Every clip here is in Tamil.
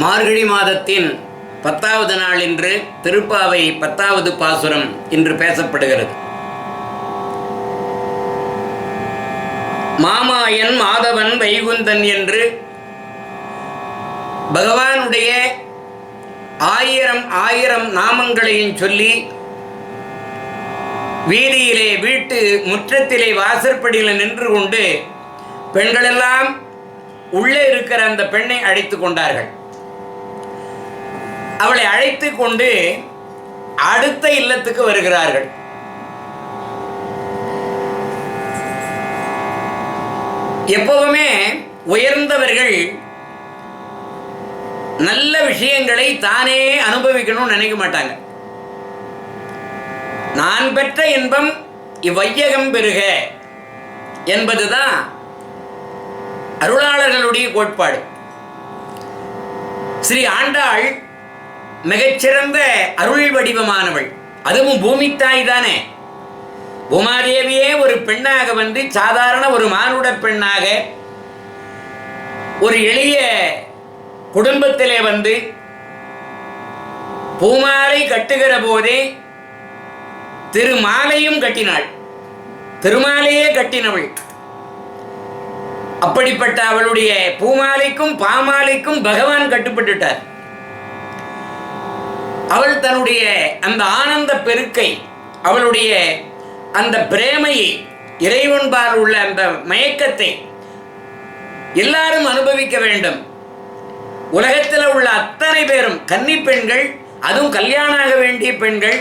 மார்கழி மாதத்தின் பத்தாவது நாள் இன்று திருப்பாவை பத்தாவது பாசுரம் இன்று பேசப்படுகிறது. மாமாயன் மாதவன் வைகுந்தன் என்று பகவானுடைய ஆயிரம் ஆயிரம் நாமங்களையும் சொல்லி வீதியிலே வீட்டு முற்றத்திலே வாசற்படியில் நின்று கொண்டு பெண்களெல்லாம் உள்ளே இருக்கிற அந்த பெண்ணை அழைத்து கொண்டார்கள். அவளை அழைத்து கொண்டு அடுத்த இல்லத்துக்கு வருகிறார்கள். எப்பவுமே உயர்ந்தவர்கள் நல்ல விஷயங்களை தானே அனுபவிக்கணும்னு நினைக்க மாட்டாங்க. நான் பெற்ற இன்பம் இவ்வையகம் பெறுக என்பதுதான் அருளாளர்களுடைய கோட்பாடு. ஸ்ரீ ஆண்டாள் மிகச்சிறந்த அருள் வடிவமானவள். அதுவும் பூமி தாய் தானே. உமாதேவியே ஒரு பெண்ணாக வந்து சாதாரண ஒரு மானுட பெண்ணாக ஒரு எளிய குடும்பத்திலே வந்து பூமாலை கட்டுகிற போதே திருமாலையும் கட்டினாள். திருமாலையே கட்டினவள். அப்படிப்பட்ட அவளுடைய பூமாலைக்கும் பாமாலைக்கும் பகவான் கட்டுப்பட்டுட்டார். அவள் தன்னுடைய அந்த ஆனந்த பெருக்கை அவளுடைய அந்த பிரேமையை இறைவன்பால் உள்ள அந்த மயக்கத்தை எல்லாரும் அனுபவிக்க வேண்டும். உலகத்தில் உள்ள அத்தனை பேரும் கன்னி பெண்கள் அதுவும் கல்யாணம் ஆக வேண்டிய பெண்கள்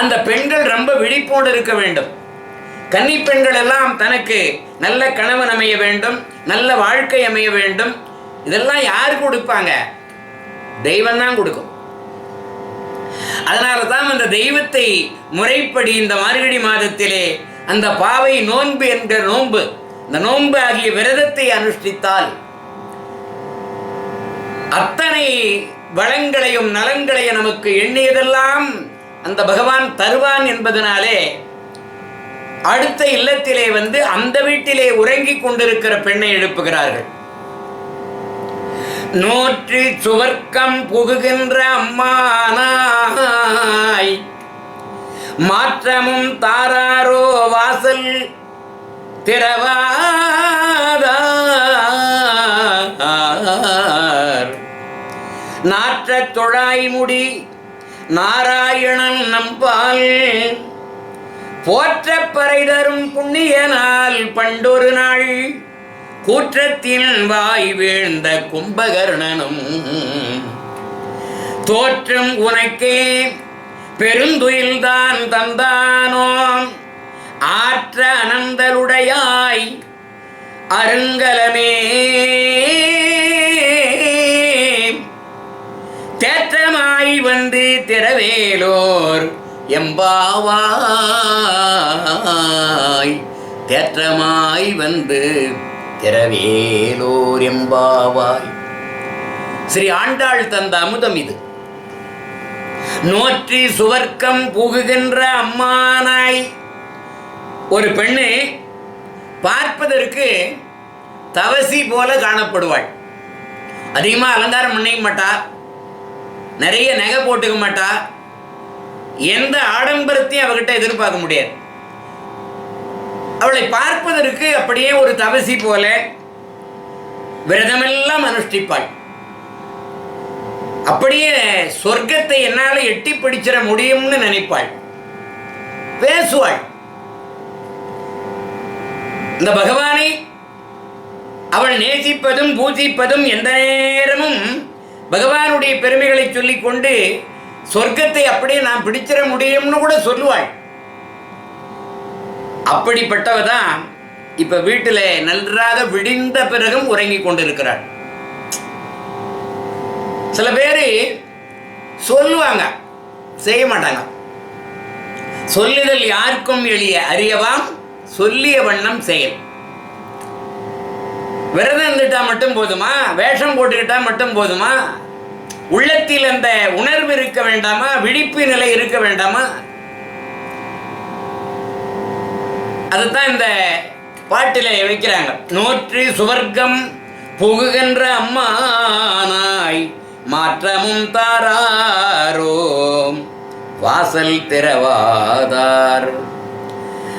அந்த பெண்கள் ரொம்ப விழிப்போடு இருக்க வேண்டும். கன்னி பெண்கள் எல்லாம் தனக்கு நல்ல கணவன் அமைய வேண்டும் நல்ல வாழ்க்கை அமைய வேண்டும். இதெல்லாம் யார் கொடுப்பாங்க? தெய்வம் தான் கொடுக்கும். அதனால தான் அந்த தெய்வத்தை முறைப்படி இந்த மார்கழி மாதத்திலே அந்த பாவை நோன்பு என்ற நோன்பு இந்த நோன்பு ஆகிய விரதத்தை அனுஷ்டித்தால் அத்தனை வளங்களையும் நலங்களையும் நமக்கு எண்ணியதெல்லாம் அந்த பகவான் தருவான் என்பதனாலே அடுத்த இல்லத்திலே வந்து அந்த வீட்டிலே உறங்கிக் கொண்டிருக்கிற பெண்ணை எழுப்புகிறார்கள். நோற்று சுவர்க்கம் புகுகின்ற அம்மானாய். மாற்றமும் தாராரோ வாசல் திறவாதார். நாற்ற தொழாய்முடி நாராயணன் நம்பால் போற்ற பறை தரும் புண்ணியனால் பண்டொரு நாள் கூற்றத்தின் வாய் வீழ்ந்த கும்பகர்ணனும் தோற்றம் உனக்கே பெருந்துயில்தான் தந்தானோ? ஆற்ற அனந்தலுடையாய் அருங்கலமே. தேற்றமாய் வந்து திரவேலோர் எம்பாவாய். தேற்றமாய் வந்து திறவேலோர் எம்பாவாய் ஸ்ரீ ஆண்டாள் தந்த அமுதம் இது. நோற்றி சுவர்க்கம் புகுகின்ற அம்மானாய். ஒரு பெண்ணு பார்ப்பதற்கு தவசி போல காணப்படுவாள். அதிகமாக அலங்காரம் பண்ணிக்க மாட்டா. நிறைய நகை போட்டுக்க மாட்டா. எந்த ஆடம்பரத்தையும் அவகிட்ட எதிர்பார்க்க முடியாது. அவளை பார்ப்பதற்கு அப்படியே ஒரு தவசி போல விரதமெல்லாம் அனுஷ்டிப்பாள். அப்படியே சொர்க்கத்தை என்னால் எட்டி பிடிச்சிட முடியும்னு நினைப்பாள். பேசுவாள். இந்த பகவானை அவள் நேசிப்பதும் பூஜிப்பதும் எந்த நேரமும் பகவானுடைய பெருமைகளை சொல்லிக்கொண்டு சொர்க்கத்தை அப்படியே நான் பிடிச்சிட முடியும்னு கூட சொல்லுவாள். அப்படிப்பட்டவ தான் இப்ப வீட்டில் நன்றாக விடிந்த பிறகும் உறங்கிக் கொண்டிருக்கிறார். சில பேர் சொல்லுவாங்க செய்ய மாட்டாங்க. சொல்லுதல் யாருக்கும் எளிய அறியவாம் சொல்லிய வண்ணம் செயல். விரதம் இருந்துட்டா மட்டும் போதுமா? வேஷம் போட்டுக்கிட்டா மட்டும் போதுமா? உள்ளத்தில் அந்த உணர்வு இருக்க வேண்டாமா? விழிப்பு நிலை இருக்க வேண்டாமா? அதுதான் இந்த பாட்டில் வைக்கிறாங்க நூற்றி சுவர்க்கம் புகுகின்ற அம்மானாய் மாற்றமும் தாராரோ வாசல் திறவாதார்.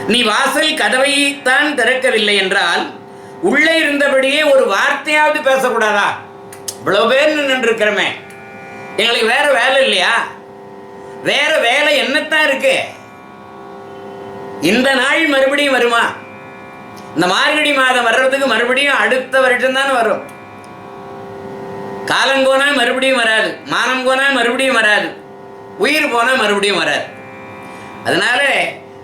நீ வாசல் கதவைத்தான் திறக்கவில்லை என்றால் உள்ளே இருந்தபடியே ஒரு வார்த்தையாவது பேசக்கூடாதா? இவ்வளவு பேர் நின்றுருக்கிறமே. எங்களுக்கு வேற வேலை இல்லையா? வேற வேலை என்னத்தான் இருக்கு? இந்த நாள் மறுபடியும் வருமா? இந்த மார்கழி மாதம் வர்றதுக்கு மறுபடியும் அடுத்த வருஷம் தான் வரும். காலம் போனால் மறுபடியும் வராது மானம் போனால் மறுபடியும் வராது உயிர் போனால் மறுபடியும் வராது. அதனால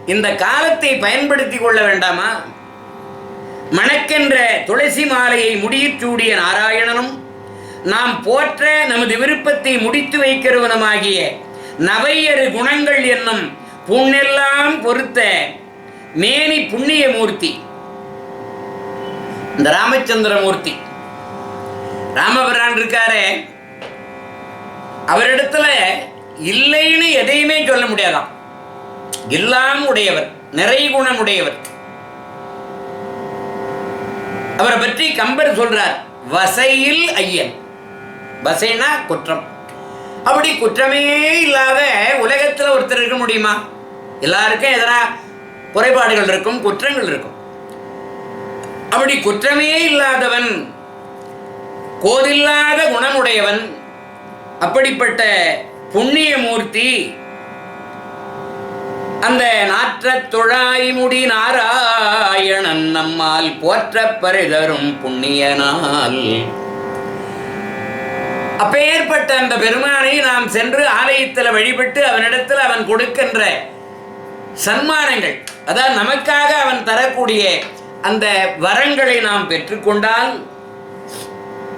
இந்த காலத்தை பயன்படுத்தி கொள்ள வேண்டாமா? மணக்கென்ற துளசி மாலையை முடியிற்றூடிய நாராயணனும் நாம் போற்ற நமது விருப்பத்தை முடித்து வைக்கிறவனுமாகிய நவையறு குணங்கள் என்னும் புண்ணெல்லாம் பொறுத்த மேனி புண்ணிய மூர்த்தி இந்த ராமச்சந்திர மூர்த்தி ராமபிரான் இருக்காரு. அவரிடத்துல இல்லைன்னு எதையுமே சொல்ல முடியாதாம். எல்லாம் உடையவர் நிறை குணம் உடையவர். அவரை பற்றி கம்பர் சொல்றார் வசையில் ஐயன். வசைனா குற்றம். அப்படி குற்றமே இல்லாத உலகத்துல ஒருத்தர் இருக்க முடியுமா? எல்லாருக்கும் எதனா குறைபாடுகள் இருக்கும் குற்றங்கள் இருக்கும். அப்படி குற்றமே இல்லாதவன் கோதில்லாத குணமுடையவன் அப்படிப்பட்ட புண்ணிய மூர்த்தி அந்த நாற்றத் தொழாய்முடி நாராயணன் நம்மால் போற்ற பரிதரும் புண்ணியனால். அப்பேற்பட்ட அந்த பெருமானை நாம் சென்று ஆலயத்தில் வழிபட்டு அவனிடத்தில் அவன் கொடுக்கின்ற சன்மானங்கள் அதாவது நமக்காக அவன் தரக்கூடிய அந்த வரங்களை நாம் பெற்றுக்கொண்டால்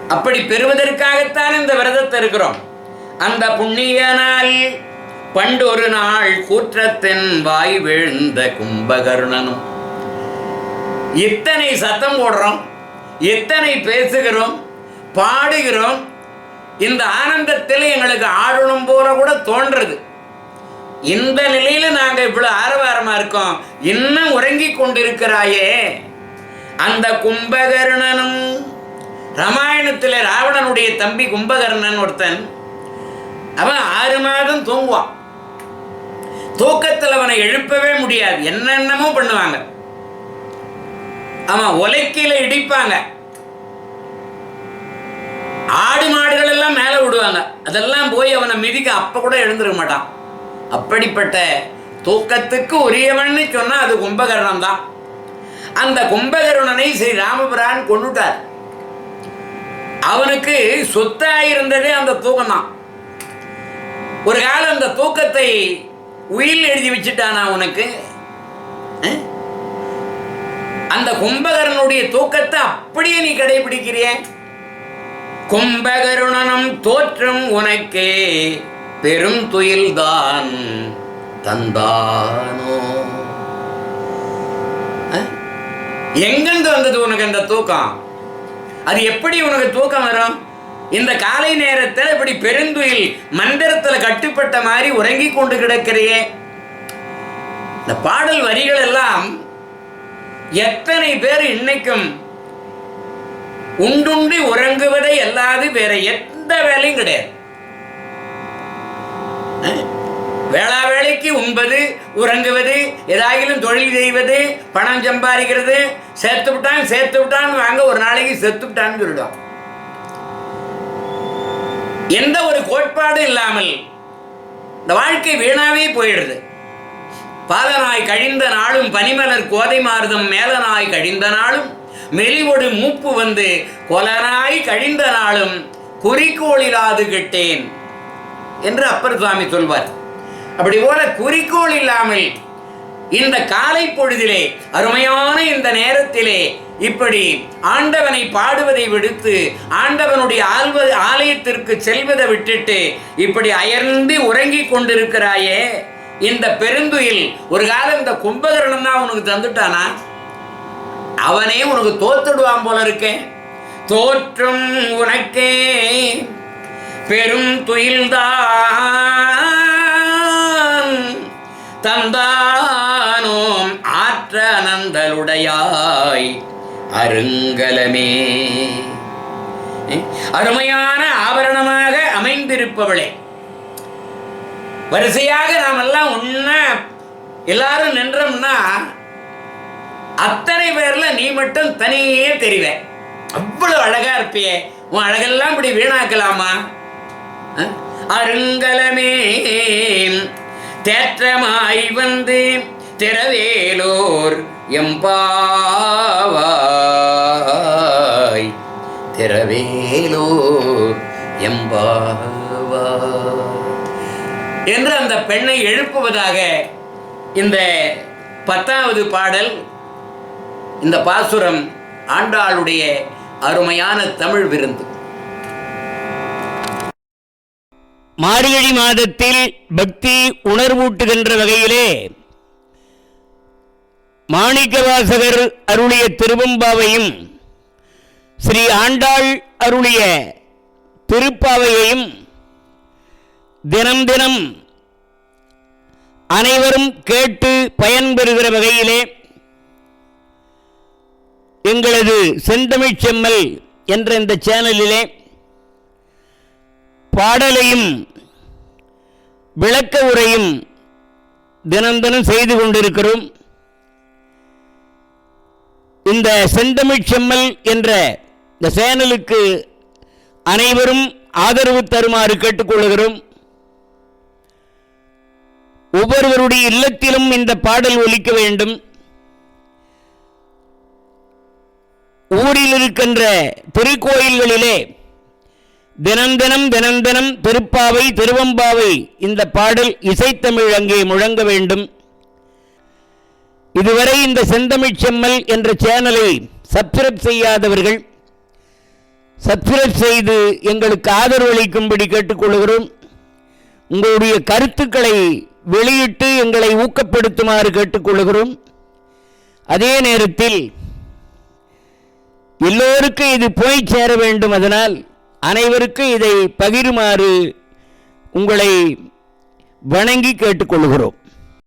அப்படி பெறுவதற்காகத்தான் இந்த விரதத்தை இருக்கிறோம். அந்த புண்ணிய நாள் பண்டொரு நாள் கூற்றத்தின் வாய் விழுந்த கும்பகர்ணனும். இத்தனை சத்தம் போடுறோம் எத்தனை பேசுகிறோம் பாடுகிறோம் இந்த ஆனந்தத்தில் எங்களுக்கு ஆடணும் போல கூட தோன்றது இந்த நிலையில நாங்க இவ்வளவு ஆரவாரமா இருக்கோம். இன்னும் உறங்கி கொண்டிருக்கிறாயே. அந்த கும்பகர்ணனும் ராமாயணத்தில் ராவணனுடைய தம்பி கும்பகர்ணன் ஒருத்தன் அவன் ஆறு மாதம் தூங்குவான் தூக்கத்தில் அவனை எழுப்பவே முடியாது. என்னென்னமோ பண்ணுவாங்க. அவன் உலைக்கையில இடிப்பாங்க. ஆடு மாடுகள் எல்லாம் மேலே விடுவாங்க. அதெல்லாம் போய் அவனை மிதிக்க அப்போ கூட எழுந்திருக்க மாட்டான். அப்படிப்பட்ட தூக்கத்துக்கு உரியவன்னு சொன்னா அது கும்பகர்ணம் தான் அந்த கும்பகருணனை ஸ்ரீ ராமபிரான் கொண்டுட்டார் அவனுக்கு சொத்தாயிருந்ததே அந்த தூக்கம் தான் ஒரு காலம் அந்த தூக்கத்தை உயில் எழுதி வச்சுட்டானா உனக்கு அந்த கும்பகரனுடைய தூக்கத்தை அப்படியே நீ கடைபிடிக்கிறிய? கும்பகருணனம் தோற்றம் உனக்கே பெரும் துயில்தான் தந்தானோ. அஹ்? எங்கிருந்து வந்தது உனக்கு அந்த தூக்கம்? அது எப்படி உனக்கு தூக்கம் வரும்? இந்த காலை நேரத்தில் இப்படி பெருந்துயில் மந்திரத்தில் கட்டுப்பட்ட மாதிரி உறங்கி கொண்டு கிடக்கிறியே. இந்த பாடல் வரிகள் எல்லாம் எத்தனை பேர் இன்னைக்கும் உண்டுண்டி உறங்குவதை அல்லாது வேற எந்த வேலையும் கிடையாது. வேளா வேலைக்கு உண்பது உறங்குவது ஏதாகிலும் தொழில் செய்வது பணம் சம்பாதிக்கிறது சேர்த்து விட்டான் சேர்த்து விட்டான்னு வாங்க ஒரு நாளைக்கு செத்து விட்டான்னு சொல்லிடும் எந்த ஒரு கோட்பாடும் இல்லாமல் இந்த வாழ்க்கை வீணாவே போயிடுது. பாலனாய் கழிந்த நாளும் பனிமலர் கோதை மாறுதம் மேலநாய் கழிந்த நாளும் மெலிவொடு மூப்பு வந்து கொலனாய் கழிந்த நாளும் குறிக்கோளிலாது கெட்டேன் என்று அப்பர் சுவாமி சொல்வார். அப்படி போல குறிக்கோள் இல்லாமல் இந்த காலை பொழுதிலே அருமையான இந்த நேரத்திலே இப்படி ஆண்டவனை பாடுவதை விடுத்து ஆண்டவனுடைய ஆழ்வ ஆலயத்திற்கு செல்வதை விட்டுட்டு இப்படி அயர்ந்து உறங்கிக் கொண்டிருக்கிறாயே இந்த பெருந்துயில் ஒரு காலம் இந்த கும்பகரணம் தான் உனக்கு தந்துட்டானா? அவனே உனக்கு தோத்துடுவான் போல இருக்கேன் தோற்றும் உனக்கே பெரும் துயில்தான். தந்தானோம் ஆற்ற அனந்தலுடையாய் அருங்கலமே. அருமையான ஆபரணமாக அமைந்திருப்பவளே. வரிசையாக நாம் எல்லாம் ஒண்ணா எல்லாரும் நின்றோம்னா அத்தனை பேர்ல நீ மட்டும் தனியே தெரிவேன். அவ்வளவு அழகா இருப்பியே. உன் அழகெல்லாம் இப்படி வீணாக்கலாமா? அருங்கலமே தேற்றமாய் வந்து திறவேலோர் எம்பாவாய். திறவேலோர் எம்பாவா என்று அந்த பெண்ணை எழுப்புவதாக இந்த பத்தாவது பாடல் இந்த பாசுரம் ஆண்டாளுடைய அருமையான தமிழ் விருந்து. மார்கழி மாதத்தில் பக்தி உணர்வூட்டுகின்ற வகையிலே மாணிக்கவாசகர் அருளிய திருவம்பாவையும் ஸ்ரீ ஆண்டாள் அருளிய திருப்பாவையையும் தினம் தினம் அனைவரும் கேட்டு பயன்பெறுகிற வகையிலே எங்களது செந்தமிழ்ச் செம்மல் என்ற இந்த சேனலிலே பாடலையும் விளக்க உரையும் தினம் தினம் செய்து கொண்டிருக்கிறோம். இந்த செந்தமிழ் செம்மல் என்ற இந்த சேனலுக்கு அனைவரும் ஆதரவு தருமாறு கேட்டுக்கொள்கிறோம். ஒவ்வொருவருடைய இல்லத்திலும் இந்த பாடல் ஒலிக்க வேண்டும். ஊரில் இருக்கின்ற திருக்கோயில்களிலே தினம் தினம் தினம் தினம் திருப்பாவை திருவம்பாவை இந்த பாடல் இசைத்தமிழ் அங்கே முழங்க வேண்டும். இதுவரை இந்த செந்தமிழ் செம்மல் என்ற சேனலை சப்ஸ்கிரைப் செய்யாதவர்கள் சப்ஸ்கிரைப் செய்து எங்களுக்கு ஆதரவு அளிக்கும்படி கேட்டுக்கொள்கிறோம். உங்களுடைய கருத்துக்களை வெளியிட்டு எங்களை ஊக்கப்படுத்துமாறு கேட்டுக்கொள்கிறோம். அதே நேரத்தில் எல்லோருக்கும் இது போய் சேர வேண்டும் அதனால் அனைவருக்கும் இதை பகிருமாறு உங்களை வணங்கி கேட்டுக்கொள்கிறோம்.